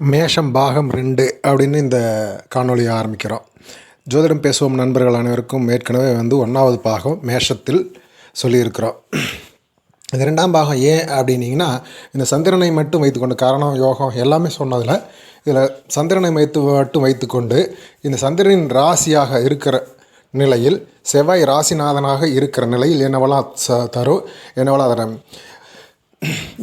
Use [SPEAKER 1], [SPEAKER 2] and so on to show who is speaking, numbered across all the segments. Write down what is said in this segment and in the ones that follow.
[SPEAKER 1] மேஷம் பாகம் ரெண்டு அப்படின்னு இந்த காணொலியை ஆரம்பிக்கிறோம். ஜோதிடம் பேசுவோம் நண்பர்கள் அனைவருக்கும். ஏற்கனவே வந்து ஒன்றாவது பாகம் மேஷத்தில் சொல்லியிருக்கிறோம். இந்த ரெண்டாம் பாகம் ஏன் அப்படின்னிங்கன்னா இந்த சந்திரனை மட்டும் வைத்துக்கொண்டு காரணம் யோகம் எல்லாமே சொன்னதில் இதில் சந்திரனை வைத்து மட்டும் வைத்துக்கொண்டு இந்த சந்திரனின் ராசியாக இருக்கிற நிலையில் செவ்வாய் ராசிநாதனாக இருக்கிற நிலையில் என்னவெல்லாம் ச தரும்? என்னவெல்லாம் தரும்?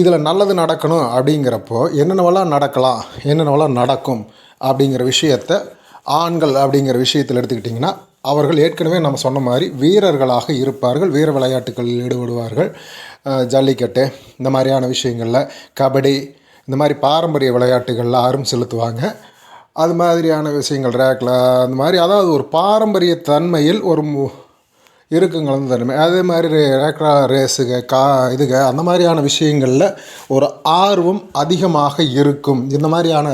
[SPEAKER 1] இதில் நல்லது நடக்கணும் அப்படிங்கிறப்போ என்னென்னவெல்லாம் நடக்கலாம் என்னென்னவெல்லாம் நடக்கும் அப்படிங்கிற விஷயத்த ஆண்கள் அப்படிங்கிற விஷயத்தில் எடுத்துக்கிட்டிங்கன்னா அவர்கள் ஏற்கனவே நம்ம சொன்ன மாதிரி வீரர்களாக இருப்பார்கள் வீர விளையாட்டுகளில் ஈடுபடுவார்கள். ஜல்லிக்கட்டு இந்த மாதிரியான விஷயங்களில் கபடி இந்த மாதிரி பாரம்பரிய விளையாட்டுகளில் ஆர்வம் செலுத்துவாங்க. அது மாதிரியான விஷயங்கள் ரேக்கில் அந்த மாதிரி அதாவது ஒரு பாரம்பரிய தன்மையில் ஒரு இருக்கும் இருக்குங்களது தன்மை. அதே மாதிரி ரேக்ரா ரேஸுக கா இதுக அந்த மாதிரியான விஷயங்களில் ஒரு ஆர்வம் அதிகமாக இருக்கும். இந்த மாதிரியான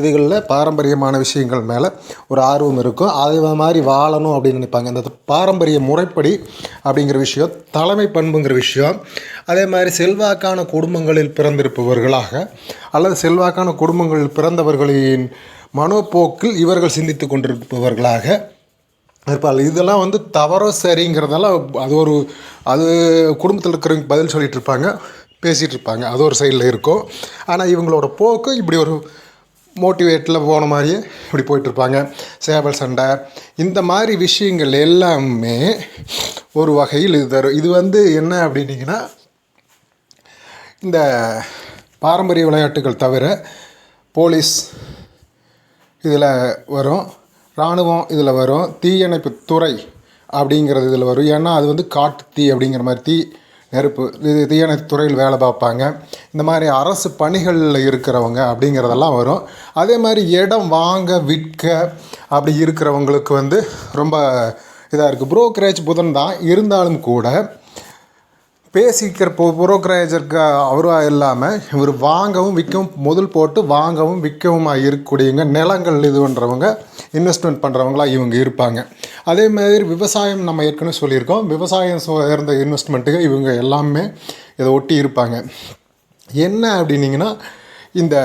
[SPEAKER 1] இதுகளில் பாரம்பரியமான விஷயங்கள் மேலே ஒரு ஆர்வம் இருக்கும். அதே மாதிரி வாழணும் அப்படின்னு நினைப்பாங்க. இந்த பாரம்பரிய முறைப்படி அப்படிங்கிற விஷயம் தலைமை பண்புங்கிற விஷயம் அதே மாதிரி செல்வாக்கான குடும்பங்களில் பிறந்திருப்பவர்களாக அல்லது செல்வாக்கான குடும்பங்களில் பிறந்தவர்களின் மனோப்போக்கில் இவர்கள் சிந்தித்து கொண்டிருப்பவர்களாக இருப்பாள் இதெல்லாம் வந்து தவறோ சரிங்கிறதெல்லாம் அது ஒரு அது குடும்பத்தில் இருக்கிறவங்க பதில் சொல்லிகிட்டு இருப்பாங்க பேசிகிட்டு இருப்பாங்க. அது ஒரு சைடில் இருக்கும். ஆனால் இவங்களோட போக்கு இப்படி ஒரு மோட்டிவேட்டில் போன மாதிரியே இப்படி போயிட்டுருப்பாங்க சேவல் சண்டை இந்த மாதிரி விஷயங்கள் எல்லாமே ஒரு வகையில் இது தரும் இது வந்து என்ன அப்படின்னீங்கன்னா இந்த பாரம்பரிய விளையாட்டுகள் தவிர போலீஸ் இதில் வரும். இராணுவம் இதில் வரும் தீயணைப்பு துறை அப்படிங்கிறது இதில் வரும். ஏன்னா அது வந்து காட்டு தீ அப்படிங்கிற மாதிரி தீ நெருப்பு இது தீயணைப்பு துறையில் வேலை பார்ப்பாங்க. இந்த மாதிரி அரசு பணிகளில் இருக்கிறவங்க அப்படிங்கிறதெல்லாம் வரும். அதே மாதிரி இடம் வாங்க விற்க அப்படி இருக்கிறவங்களுக்கு வந்து ரொம்ப இதாக இருக்குது. புரோக்கரேஜ் புதன் தான். இருந்தாலும் கூட பேசிக்கிற போ புரோக்கரேஜருக்கு அவராக இல்லாமல் இவர் வாங்கவும் விற்கவும் முதல் போட்டு வாங்கவும் விற்கவுமாக இருக்கக்கூடியவங்க நிலங்கள் இது பண்ணுறவங்க இன்வெஸ்ட்மெண்ட் பண்ணுறவங்களா இவங்க இருப்பாங்க. அதே மாதிரி விவசாயம் நம்ம ஏற்கனவே சொல்லியிருக்கோம். விவசாயம் சேர்ந்த இன்வெஸ்ட்மெண்ட்டுக்கு இவங்க எல்லாமே இதை ஒட்டி இருப்பாங்க. என்ன அப்படின்னீங்கன்னா இந்த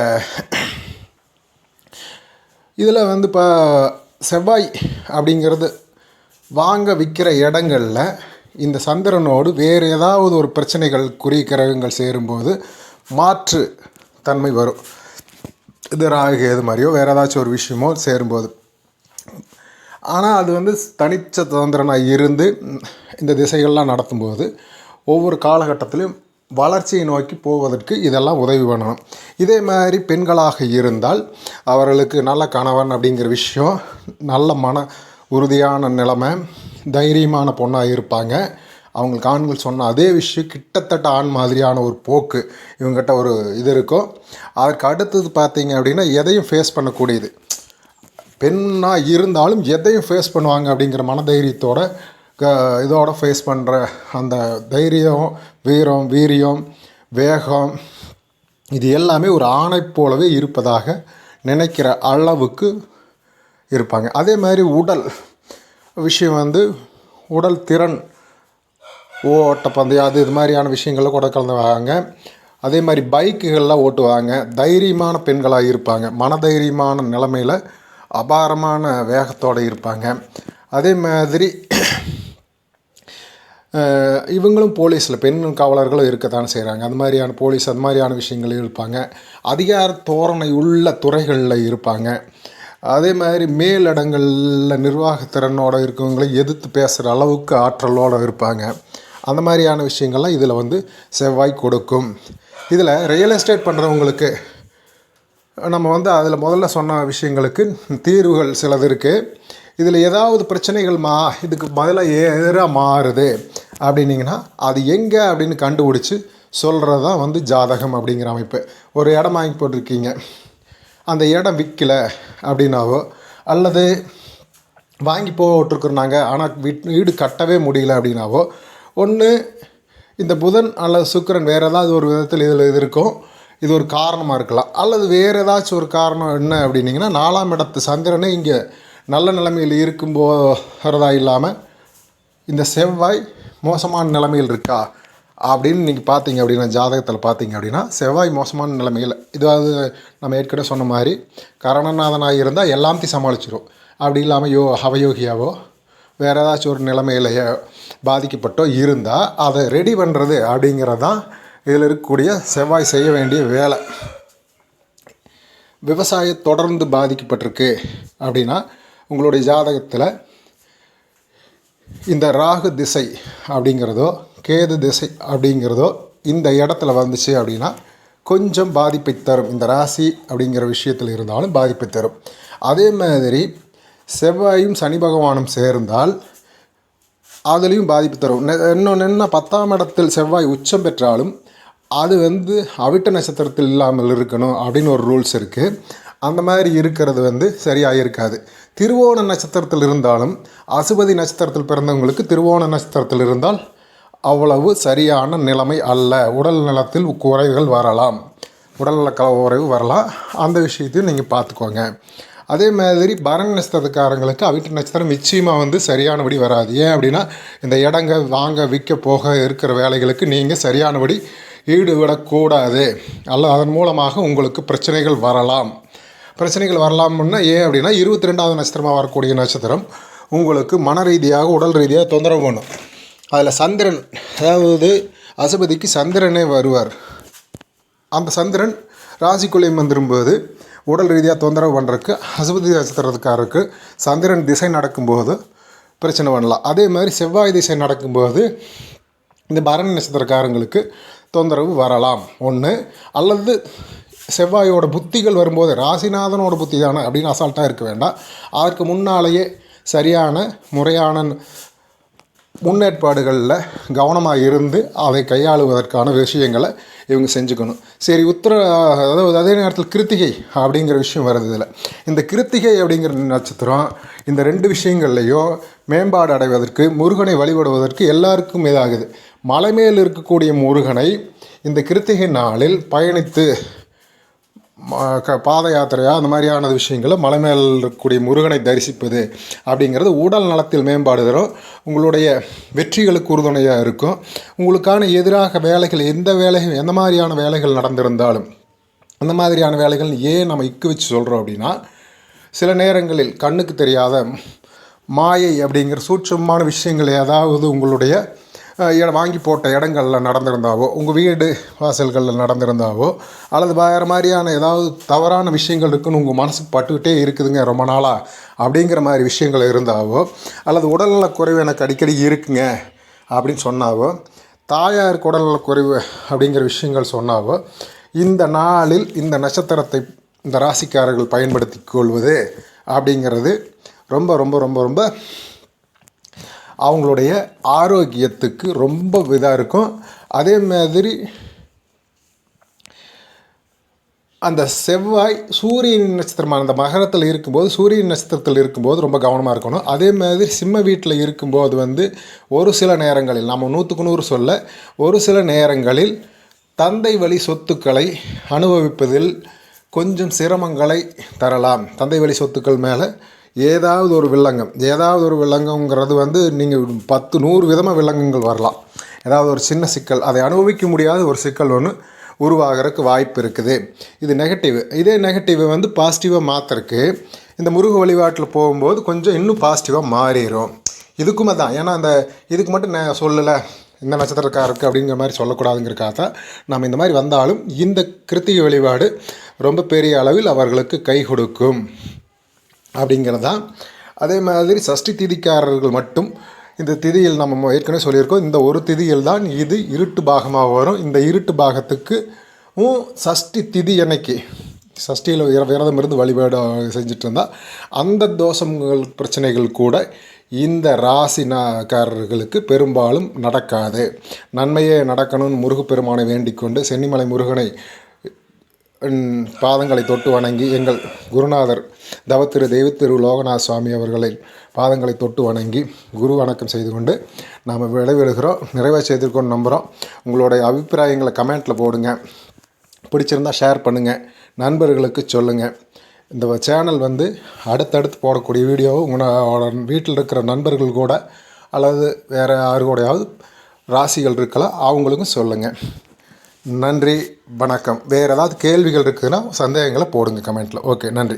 [SPEAKER 1] இதில் வந்து இப்போ செவ்வாய் அப்படிங்கிறது வாங்க விற்கிற இடங்களில் இந்த சந்திரனோடு வேறு ஏதாவது ஒரு பிரச்சனைகள் குறி கிரகங்கள் சேரும்போது மாற்று தன்மை வரும். இது ராகு எது மாதிரியோ வேறு ஏதாச்சும் ஒரு விஷயமோ சேரும்போது. ஆனால் அது வந்து தனிச்ச சுதந்திரனாக இருந்து இந்த திசைகள்லாம் நடத்தும்போது ஒவ்வொரு காலகட்டத்திலும் வளர்ச்சியை நோக்கி போவதற்கு இதெல்லாம் உதவி பண்ணணும். இதே மாதிரி பெண்களாக இருந்தால் அவர்களுக்கு நல்ல கணவன் அப்படிங்கிற விஷயம் நல்ல மன உறுதியான நிலைமை தைரியமான பொண்ணாக இருப்பாங்க. அவங்களுக்கு ஆண்கள் சொன்ன அதே விஷயம் கிட்டத்தட்ட ஆண் மாதிரியான ஒரு போக்கு இவங்ககிட்ட ஒரு இது இருக்கும் அதற்கு அடுத்தது பார்த்தீங்க அப்படின்னா எதையும் ஃபேஸ் பண்ணக்கூடியது. பெண்ணாக இருந்தாலும் எதையும் ஃபேஸ் பண்ணுவாங்க அப்படிங்கிற மனதைரியத்தோட க இதோட ஃபேஸ் பண்ணுற அந்த தைரியம் வீரம் வீரியம் வேகம் இது எல்லாமே ஒரு ஆணை போலவே இருப்பதாக நினைக்கிற அளவுக்கு இருப்பாங்க. அதே மாதிரி உடல். விஷயம் வந்து உடல் திறன் ஓட்டப்பந்தயம் அது இது மாதிரியான விஷயங்களில் கூட கலந்துவாங்க. அதே மாதிரி பைக்குகள்லாம் ஓட்டுவாங்க. தைரியமான பெண்களாக இருப்பாங்க. மனதைரியமான நிலமையில் அபாரமான வேகத்தோடு இருப்பாங்க. அதே மாதிரி இவங்களும் போலீஸில் பெண் காவலர்களும் இருக்கத்தான் செய்கிறாங்க அந்த மாதிரியான போலீஸ் அது மாதிரியான விஷயங்கள் இருப்பாங்க. அதிகார தோரணை உள்ள துறைகளில் இருப்பாங்க. அதே மாதிரி மேலிடங்களில் நிர்வாகத்திறனோடு இருக்கவங்களை எதிர்த்து பேசுகிற அளவுக்கு ஆற்றலோடு இருப்பாங்க. அந்த மாதிரியான விஷயங்கள்லாம் இதில் வந்து செவ்வாய் கொடுக்கும். இதில் ரியல் எஸ்டேட் பண்ணுறவங்களுக்கு நம்ம வந்து அதில் முதல்ல சொன்ன விஷயங்களுக்கு தீர்வுகள் சிலது இருக்குது இதில் ஏதாவது பிரச்சனைகள் மா இதுக்கு பதிலாக எதிராக மாறுது அப்படின்னிங்கன்னா அது எங்கே அப்படின்னு கண்டுபிடிச்சி சொல்கிறது தான் வந்து ஜாதகம் அப்படிங்கிற அமைப்பு. ஒரு இடம் வாங்கி போட்டிருக்கீங்க. அந்த இடம் விற்கல அப்படின்னாவோ அல்லது வாங்கி போட்டிருக்கிறோம் நாங்கள் ஆனால் வீட் வீடு கட்டவே முடியல அப்படின்னாவோ ஒன்று இந்த புதன் அல்லது சுக்கரன் வேறு ஏதாவது ஒரு விதத்தில் இதில் இது இருக்கும் இது ஒரு காரணமாக இருக்கலாம். அல்லது வேறு ஏதாச்சும் ஒரு காரணம் என்ன அப்படின்னிங்கன்னா நாலாம் இடத்து சந்திரனே இங்கே நல்ல நிலைமையில் இருக்கும் போகிறதா இல்லாமல் இந்த செவ்வாய் மோசமான நிலைமையில் இருக்கா? அப்படின்னு நீங்கள் பார்த்தீங்க அப்படின்னா ஜாதகத்தில் பார்த்தீங்க அப்படின்னா செவ்வாய் மோசமான நிலைமையில் இதாவது நம்ம ஏற்கனவே சொன்ன மாதிரி கரணநாதனாக இருந்தால் எல்லாத்தையும் சமாளிச்சிடும் அப்படி இல்லாமல் யோ அவயோகியாவோ வேறு ஏதாச்சும் ஒரு நிலைமையிலையோ பாதிக்கப்பட்டோ இருந்தால் அதை ரெடி பண்ணுறது அப்படிங்கிறது தான் இதில் இருக்கக்கூடிய செவ்வாய் செய்ய வேண்டிய வேலை. விவசாயம் தொடர்ந்து பாதிக்கப்பட்டிருக்கு அப்படின்னா உங்களுடைய ஜாதகத்தில் இந்த ராகு திசை அப்படிங்கிறதோ கேது திசை அப்படிங்கிறதோ இந்த இடத்துல வந்துச்சு அப்படின்னா கொஞ்சம் பாதிப்பை தரும். இந்த ராசி அப்படிங்கிற விஷயத்தில் இருந்தாலும் பாதிப்பை தரும். அதே மாதிரி செவ்வாயும் சனி பகவானும் சேர்ந்தால் அதுலேயும் பாதிப்பு தரும். நெ- இன்னொன்று என்ன பத்தாம் இடத்தில் செவ்வாய் உச்சம் பெற்றாலும் அது வந்து அவிட்ட நட்சத்திரத்தில் இல்லாமல் இருக்கணும் அப்படின்னு ஒரு ரூல்ஸ் இருக்குது அந்த மாதிரி இருக்கிறது வந்து சரியாக இருக்காது திருவோண நட்சத்திரத்தில் இருந்தாலும் அசுபதி நட்சத்திரத்தில் பிறந்தவங்களுக்கு திருவோண நட்சத்திரத்தில் இருந்தால் அவ்வளவு சரியான நிலைமை அல்ல. உடல் நலத்தில் குறைவுகள் வரலாம். உடல்நல குறைவு வரலாம் அந்த விஷயத்தையும் நீங்கள் பார்த்துக்கோங்க. அதே மாதிரி பரண நட்சத்திரக்காரங்களுக்கு அவிட்ட நட்சத்திரம் நிச்சயமாக வந்து சரியானபடி வராது. ஏன் அப்படின்னா இந்த இடங்க வாங்க விற்க போக இருக்கிற வேலைகளுக்கு நீங்கள் சரியானபடி ஈடுபடக்கூடாது. அல்ல அதன் மூலமாக உங்களுக்கு பிரச்சனைகள் வரலாம். பிரச்சனைகள் வரலாம்னா ஏன் அப்படின்னா இருபத்தி ரெண்டாவது நட்சத்திரமாக வரக்கூடிய நட்சத்திரம் உங்களுக்கு மன ரீதியாக உடல் ரீதியாக தொந்தரவு பண்ணும். அதில் சந்திரன் அதாவது அசுபதிக்கு சந்திரனே வருவார். அந்த சந்திரன் ராசிக்குள்ளே வந்துரும்போது உடல் ரீதியாக தொந்தரவு பண்ணுறதுக்கு அசுபதி நட்சத்திரத்துக்காரருக்கு சந்திரன் திசை நடக்கும்போது பிரச்சனை பண்ணலாம். அதே மாதிரி செவ்வாய் திசை நடக்கும்போது இந்த பரணி நட்சத்திரக்காரங்களுக்கு தொந்தரவு வரலாம். ஒன்று அல்லது செவ்வாயோட புத்திகள் வரும்போது ராசிநாதனோட புத்தி தானே அப்படின்னு அசால்ட்டாக இருக்க வேண்டாம். அதற்கு முன்னாலேயே சரியான முறையான முன்னேற்பாடுகளில் கவனமாக இருந்து அதை கையாளுவதற்கான விஷயங்களை இவங்க செஞ்சுக்கணும். சரி உத்தர அதாவது அதே நேரத்தில் கிருத்திகை அப்படிங்கிற விஷயம் வருது இதில். இந்த கிருத்திகை அப்படிங்கிற நட்சத்திரம் இந்த ரெண்டு விஷயங்கள்லையும் மேம்பாடு அடைவதற்கு முருகனை வழிபடுவதற்கு எல்லாருக்கும் இதாகுது. மலை மேல் இருக்கக்கூடிய முருகனை இந்த கிருத்திகை நாளில் பயணித்து பாத யாத்திரையா? அந்த மாதிரியான விஷயங்களை மலை மேல் இருக்கக்கூடிய முருகனை தரிசிப்பது அப்படிங்கிறது உடல் நலத்தில் மேம்பாடு தரும். உங்களுடைய வெற்றிகளுக்கு உறுதுணையாக இருக்கும். உங்களுக்கான எதிராக வேலைகள் எந்த வேலைகள் எந்த மாதிரியான வேலைகள் நடந்திருந்தாலும் அந்த மாதிரியான வேலைகள் ஏன் நம்ம இக்கு வச்சு சொல்கிறோம் அப்படின்னா சில நேரங்களில் கண்ணுக்கு தெரியாத மாயை அப்படிங்கிற சூட்சமான விஷயங்கள் ஏதாவது உங்களுடைய வாங்கி போட்ட இடங்களில் நடந்திருந்தாவோ உங்கள் வீடு வாசல்களில் நடந்திருந்தாவோ அல்லது வேறு மாதிரியான ஏதாவது தவறான விஷயங்கள் இருக்குன்னு உங்கள் மனசுக்கு பட்டுக்கிட்டே இருக்குதுங்க ரொம்ப நாளாக அப்படிங்கிற மாதிரி விஷயங்கள் இருந்தாவோ அல்லது உடல்நலக் குறைவு எனக்கு அடிக்கடி இருக்குங்க அப்படின்னு சொன்னாவோ தாயாருக்கு உடல்நல குறைவு அப்படிங்கிற விஷயங்கள் சொன்னாவோ இந்த நாளில் இந்த நட்சத்திரத்தை இந்த ராசிக்காரர்கள் பயன்படுத்தி கொள்வது அப்படிங்கிறது ரொம்ப ரொம்ப ரொம்ப ரொம்ப அவங்களுடைய ஆரோக்கியத்துக்கு ரொம்ப இதாக இருக்கும். அதே மாதிரி அந்த செவ்வாய் சூரியன் நட்சத்திரமான அந்த மகரத்தில் இருக்கும்போது சூரியன் நட்சத்திரத்தில் இருக்கும்போது ரொம்ப கவனமாக இருக்கணும். அதே மாதிரி சிம்ம வீட்டில் இருக்கும்போது வந்து ஒரு சில நேரங்களில் நம்ம நூற்றுக்கு நூறு சொல்ல ஒரு சில நேரங்களில் தந்தை வழி சொத்துக்களை அனுபவிப்பதில் கொஞ்சம் சிரமங்களை தரலாம். தந்தை வழி சொத்துக்கள் மேலே ஏதாவது ஒரு வில்லங்கம் ஏதாவது ஒரு வில்லங்கங்கிறது வந்து நீங்கள் பத்து நூறு விதமாக வில்லங்கங்கள் வரலாம். ஏதாவது ஒரு சின்ன சிக்கல் அதை அனுபவிக்க முடியாத ஒரு சிக்கல் ஒன்று உருவாகிறதுக்கு வாய்ப்பு இருக்குது. இது நெகட்டிவ் இதே நெகட்டிவ் வந்து பாசிட்டிவாக மாற்றுறக்கு இந்த முருக வழிபாட்டில் போகும்போது கொஞ்சம் இன்னும் பாசிட்டிவாக மாறிடும் இதுக்குமே தான் ஏன்னா அந்த இதுக்கு மட்டும் நான் சொல்லலை இந்த நட்சத்திரக்காரருக்கு அப்படிங்கிற மாதிரி சொல்லக்கூடாதுங்கிறக்காக தான் நம்ம இந்த மாதிரி வந்தாலும் இந்த கிருத்திகை வழிபாடு ரொம்ப பெரிய அளவில் அவர்களுக்கு கை கொடுக்கும். அப்படிங்கிறது. தான் அதே மாதிரி சஷ்டி திதிக்காரர்கள் மட்டும் இந்த திதியில் நம்ம ஏற்கனவே சொல்லியிருக்கோம் இந்த ஒரு திதியில் தான் இது இருட்டு பாகமாக வரும். இந்த இருட்டு பாகத்துக்கு சஷ்டி திதி அன்னைக்கு சஷ்டியில் விரதம் இருந்து வழிபாடு செஞ்சுட்டு இருந்தால் அந்த தோஷங்கள் பிரச்சனைகள் கூட இந்த ராசினாக்காரர்களுக்கு பெரும்பாலும் நடக்காது. நன்மையே நடக்கணும்னு முருகப்பெருமானை வேண்டிக் கொண்டு சென்னிமலை முருகனை பாதங்களை தொட்டு வணங்கி எங்கள் குருநாதர் தவத்திரு தெய்வத்திரு லோகநாத சுவாமி அவர்களை பாதங்களை தொட்டு வணங்கி குரு வணக்கம் செய்து கொண்டு நாம் விளைவிடுகிறோம் நிறைவாக செய்திருக்கோம்னு நம்புகிறோம் உங்களுடைய அபிப்பிராயங்களை கமெண்ட்டில் போடுங்க. பிடிச்சிருந்தா ஷேர் பண்ணுங்கள் நண்பர்களுக்கு சொல்லுங்கள் இந்த சேனல் வந்து அடுத்தடுத்து போடக்கூடிய வீடியோவை உங்களோட வீட்டில் இருக்கிற நண்பர்கள் கூட அல்லது வேறு யாரு ராசிகள் இருக்கலாம் அவங்களுக்கும் சொல்லுங்கள் நன்றி வணக்கம். வேறு ஏதாவது கேள்விகள் இருக்குதுன்னா சந்தேகங்களை போடுங்க கமெண்ட்டில் ஓகே நன்றி.